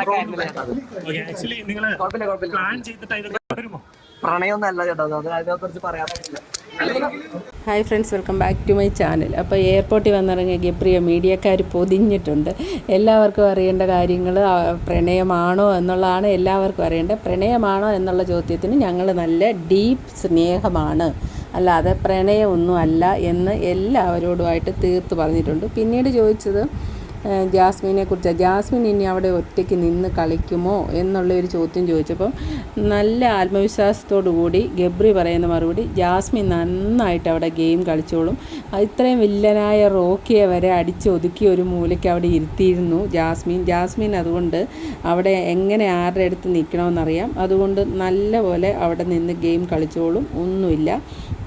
Actually നിങ്ങൾ plan ചെയ്തിട്ട് അതിലൊക്കെ വരുമോ? പ്രണയമൊന്നും അല്ല ചേട്ടാ അത് അതിനെ പറയാൻ പറ്റില്ല hi friends welcome back to my channel അപ്പോൾ എയർപോർട്ടിൽ വന്നിറങ്ങിയ ഗപ്രിയ മീഡിയക്കാർ പൊതിഞ്ഞിട്ടുണ്ട്. എല്ലാവർക്കും അറിയേണ്ട കാര്യങ്ങൾ പ്രണയമാണോ എന്നുള്ളതാണ് എല്ലാവർക്കും അറിയേണ്ടത്. പ്രണയമാണോ എന്നുള്ള ചോദ്യത്തിന് ഞങ്ങൾ നല്ല ഡീപ്പ് സ്നേഹമാണ്. അല്ലാതെ പ്രണയമൊന്നും അല്ല എന്ന് എല്ലാവരോടുമായിട്ട് തീർത്ത് പറഞ്ഞിട്ടുണ്ട്. പിന്നീട് ചോദിച്ചത് ജാസ്മിനെ കുറിച്ചാണ് ജാസ്മിൻ ഇനി അവിടെ ഒറ്റയ്ക്ക് നിന്ന് കളിക്കുമോ? എന്നുള്ള ഒരു ചോദ്യം ചോദിച്ചപ്പം നല്ല ആത്മവിശ്വാസത്തോടു കൂടി ഗബ്രി പറയുന്ന മറുപടി ജാസ്മിൻ നന്നായിട്ട് അവിടെ ഗെയിം കളിച്ചോളും. ഇത്രയും വില്ലനായ റോക്കിയെ വരെ അടിച്ചൊതുക്കി ഒരു മൂലയ്ക്ക് അവിടെ ഇരുത്തിയിരുന്നു ജാസ്മിൻ. ജാസ്മിൻ അതുകൊണ്ട് അവിടെ എങ്ങനെ ആരുടെ അടുത്ത് നിൽക്കണമെന്നറിയാം. അതുകൊണ്ട് നല്ല പോലെ അവിടെ നിന്ന് ഗെയിം കളിച്ചോളും. ഒന്നുമില്ല.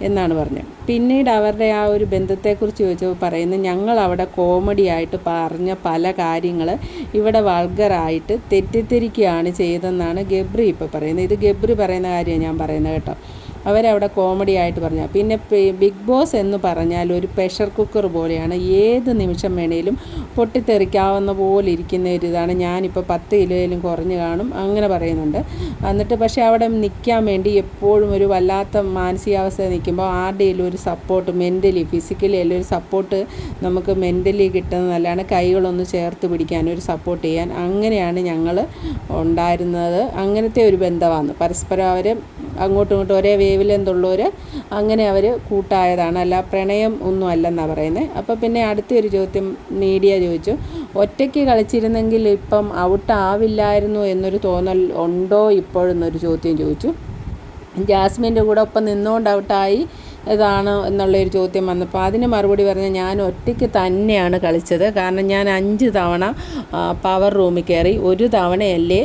എന്നാണ് പറഞ്ഞത്. പിന്നീട് അവരുടെ ആ ഒരു ബന്ധത്തെക്കുറിച്ച് ചോദിച്ചപ്പോൾ പറയുന്നത് ഞങ്ങൾ അവിടെ കോമഡി ആയിട്ട് പറഞ്ഞ പല കാര്യങ്ങൾ ഇവിടെ വൾഗറായിട്ട് തെറ്റിദ്ധരിക്കുകയാണ് ചെയ്തതെന്നാണ് ഗബ്രി ഇപ്പോൾ പറയുന്നത്. ഇത് ഗബ്രി പറയുന്ന കാര്യമാണ് ഞാൻ പറയുന്നത് കേട്ടോ. അവരവിടെ കോമഡി ആയിട്ട് പറഞ്ഞു. പിന്നെ ബിഗ് ബോസ് എന്ന് പറഞ്ഞാൽ ഒരു പ്രഷർ കുക്കർ പോലെയാണ്. ഏത് നിമിഷം വേണേലും പൊട്ടിത്തെറിക്കാവുന്ന പോലെ ഇരിക്കുന്ന ഒരു ഇതാണ്. ഞാനിപ്പോൾ പത്ത് കിലോയിലും കുറഞ്ഞ് കാണും. അങ്ങനെ പറയുന്നുണ്ട്. എന്നിട്ട് പക്ഷേ അവിടെ നിൽക്കാൻ വേണ്ടി എപ്പോഴും ഒരു വല്ലാത്ത മാനസികാവസ്ഥ നിൽക്കുമ്പോൾ ആരുടെയും ഒരു സപ്പോർട്ട് മെന്റലി ഫിസിക്കലി എല്ലാം ഒരു സപ്പോർട്ട് നമുക്ക് മെന്റലി കിട്ടുന്നത് നല്ലതാണ്. കൈകളൊന്ന് ചേർത്ത് പിടിക്കാൻ ഒരു സപ്പോർട്ട് ചെയ്യാൻ. അങ്ങനെയാണ് ഞങ്ങൾ ഉണ്ടായിരുന്നത്. അങ്ങനത്തെ ഒരു ബന്ധമാണ്. പരസ്പരം അവർ അങ്ങോട്ടും ഇങ്ങോട്ടും ഒരേ വേവിലെന്തുള്ളവർ അങ്ങനെ അവർ കൂട്ടായതാണ്. അല്ല പ്രണയം ഒന്നും അല്ലെന്നാണ് പറയുന്നത് അപ്പോൾ പിന്നെ അടുത്തൊരു ചോദ്യം മീഡിയ ചോദിച്ചു. ഒറ്റയ്ക്ക് കളിച്ചിരുന്നെങ്കിൽ ഇപ്പം ഔട്ട് ആവില്ലായിരുന്നു എന്നൊരു തോന്നൽ ഉണ്ടോ ഇപ്പോഴെന്നൊരു ചോദ്യം ചോദിച്ചു. ജാസ്മിന്റെ കൂടെ ഒപ്പം നിന്നുകൊണ്ട് ഔട്ടായി ഇതാണ് എന്നുള്ളൊരു ചോദ്യം വന്നപ്പോൾ അതിന് മറുപടി പറഞ്ഞാൽ ഞാൻ ഒറ്റയ്ക്ക് തന്നെയാണ് കളിച്ചത്. കാരണം ഞാൻ അഞ്ച് തവണ പവർ റൂമിൽ കയറി ഒരു തവണയല്ലേ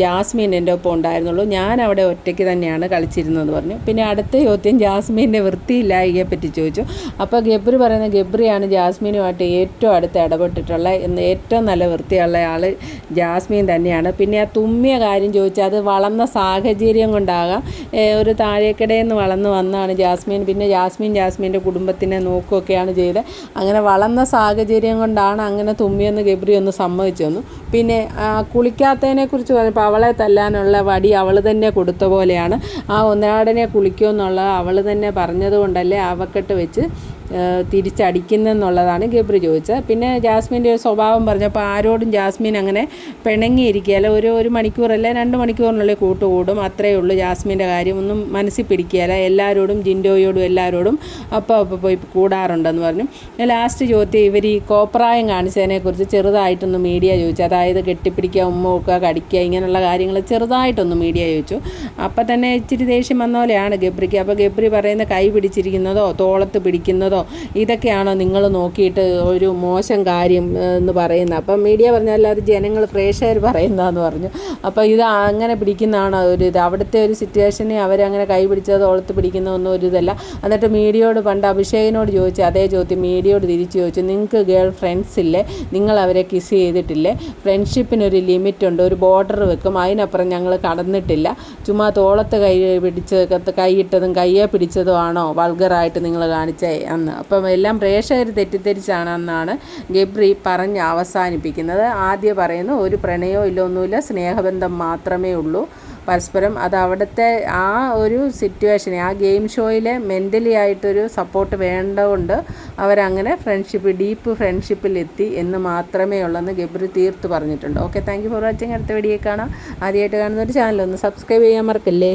ജാസ്മിൻ എന്റെ ഒപ്പം ഉണ്ടായിരുന്നുള്ളൂ. ഞാൻ അവിടെ ഒറ്റയ്ക്ക് തന്നെയാണ് കളിച്ചിരുന്നതെന്ന് പറഞ്ഞു. പിന്നെ അടുത്ത ചോദ്യം ജാസ്മിന്റെ വൃത്തിയില്ലായികയെ പറ്റി ചോദിച്ചു. അപ്പോൾ ഗബ്രി പറയുന്ന ഗബ്രിയാണ് ജാസ്മിനുമായിട്ട് ഏറ്റവും അടുത്ത് ഇടപെട്ടിട്ടുള്ള ഏറ്റവും നല്ല വൃത്തിയുള്ള ആൾ ജാസ്മിൻ തന്നെയാണ്. പിന്നെ ആ തുമ്മിയ കാര്യം ചോദിച്ചാൽ അത് വളർന്ന സാഹചര്യം കൊണ്ടാകാം. ഒരു താഴേക്കിടയിൽ നിന്ന് വളർന്ന് വന്നാണ് ജാസ്മിൻ പിന്നെ ജാസ്മിൻ ജാസ്മിന്റെ കുടുംബത്തിനെ നോക്കുകയൊക്കെയാണ് ചെയ്തത്. അങ്ങനെ വളർന്ന സാഹചര്യം കൊണ്ടാണ് അങ്ങനെ തുമ്മിയെന്ന് ഗബ്രി ഒന്ന് സമ്മതിച്ചു തന്നു. പിന്നെ ആ, കുളിക്കാത്തതിനെ കുറിച്ച് പറഞ്ഞപ്പോൾ അവളെ തല്ലാനുള്ള വടി അവൾ തന്നെ കൊടുത്ത പോലെയാണ്. ആ ഒന്നാടനെ കുളിക്കുമെന്നുള്ള അവൾ തന്നെ പറഞ്ഞതുകൊണ്ടല്ലേ അവക്കെട്ട് വെച്ച് തിരിച്ചടിക്കുന്നെന്നുള്ളതാണ് ഗബ്രി ചോദിച്ചത്. പിന്നെ ജാസ്മിന്റെ ഒരു സ്വഭാവം പറഞ്ഞപ്പോൾ ആരോടും ജാസ്മിൻ അങ്ങനെ പിണങ്ങിയിരിക്കുകയല്ല. ഒരു ഒരു മണിക്കൂറല്ലേ രണ്ട് മണിക്കൂറിനുള്ളിൽ കൂട്ടുകൂടും. അത്രയേ ഉള്ളൂ ജാസ്മിന്റെ കാര്യം. ഒന്നും മനസ്സിൽ പിടിക്കുകയല്ല. എല്ലാവരോടും ജിൻഡോയോടും എല്ലാവരോടും അപ്പോൾ അപ്പോൾ പോയി കൂടാറുണ്ടെന്ന് പറഞ്ഞു. ലാസ്റ്റ് ചോദ്യം ഇവർ ഈ കോപ്രായം കാണിച്ചതിനെക്കുറിച്ച് ചെറുതായിട്ടൊന്ന് മീഡിയ ചോദിച്ചു. അതായത് കെട്ടിപ്പിടിക്കുക ഉമ്മ വെക്കുക കടിക്കുക ഇങ്ങനെയുള്ള കാര്യങ്ങൾ ചെറുതായിട്ടൊന്ന് മീഡിയ ചോദിച്ചു. അപ്പം തന്നെ ഇച്ചിരി ദേഷ്യം വന്ന പോലെയാണ് ഗബ്രിക്ക്. അപ്പോൾ ഗബ്രി പറയുന്ന കൈ പിടിച്ചിരിക്കുന്നതോ തോളത്ത് പിടിക്കുന്നതോ ഇതൊക്കെയാണോ നിങ്ങൾ നോക്കിയിട്ട് ഒരു മോശം കാര്യം എന്ന് പറയുന്നത്? അപ്പം മീഡിയ പറഞ്ഞാൽ അത് ജനങ്ങൾ പ്രേക്ഷകർ പറയുന്നതെന്ന് പറഞ്ഞു. അപ്പോൾ ഇത് അങ്ങനെ പിടിക്കുന്നതാണോ ഒരു ഇത്. അവിടുത്തെ ഒരു സിറ്റുവേഷനെ അവരങ്ങനെ കൈ പിടിച്ചത് തോളത്ത് പിടിക്കുന്നതൊന്നും ഒരു ഇതല്ല. എന്നിട്ട് മീഡിയയോട് പണ്ട് അഭിഷേകിനോട് ചോദിച്ചു അതേ ചോദ്യം മീഡിയയോട് തിരിച്ചു ചോദിച്ചു. നിങ്ങൾക്ക് ഗേൾ ഫ്രണ്ട്സ് ഇല്ലേ? നിങ്ങൾ അവരെ കിസ് ചെയ്തിട്ടില്ലേ? ഫ്രണ്ട്ഷിപ്പിനൊരു ലിമിറ്റ് ഉണ്ട് ഒരു ബോർഡർ വെക്കും. അതിനപ്പുറം ഞങ്ങൾ കടന്നിട്ടില്ല. ചുമ്മാ തോളത്ത് കൈ പിടിച്ച് കൈയിട്ടതും കയ്യെ പിടിച്ചതും ആണോ? വൾഗറായിട്ട് നിങ്ങൾ കാണിച്ചേ അന്ന് അപ്പം എല്ലാം പ്രേക്ഷകർ തെറ്റിദ്ധരിച്ചാണെന്നാണ് ഗബ്രി പറഞ്ഞ് അവസാനിപ്പിക്കുന്നത്. ആദ്യം പറയുന്നു ഒരു പ്രണയമോ ഇല്ല ഒന്നുമില്ല സ്നേഹബന്ധം മാത്രമേ ഉള്ളൂ. പരസ്പരം അത് അവിടുത്തെ ആ ഒരു സിറ്റുവേഷനെ ആ ഗെയിം ഷോയിലെ മെന്റലി ആയിട്ടൊരു സപ്പോർട്ട് വേണ്ടതുകൊണ്ട് അവരങ്ങനെ ഫ്രണ്ട്ഷിപ്പ് ഡീപ്പ് ഫ്രണ്ട്ഷിപ്പിലെത്തി എന്ന് മാത്രമേ ഉള്ളെന്ന് ഗബ്രി തീർത്ത് പറഞ്ഞിട്ടുണ്ട്. Okay thank you for watching അടുത്ത വീഡിയോ കാണാം. ആദ്യമായിട്ട് കാണുന്ന ഒരു ചാനൽ ഒന്ന് സബ്സ്ക്രൈബ് ചെയ്യാൻ മറക്കല്ലേ?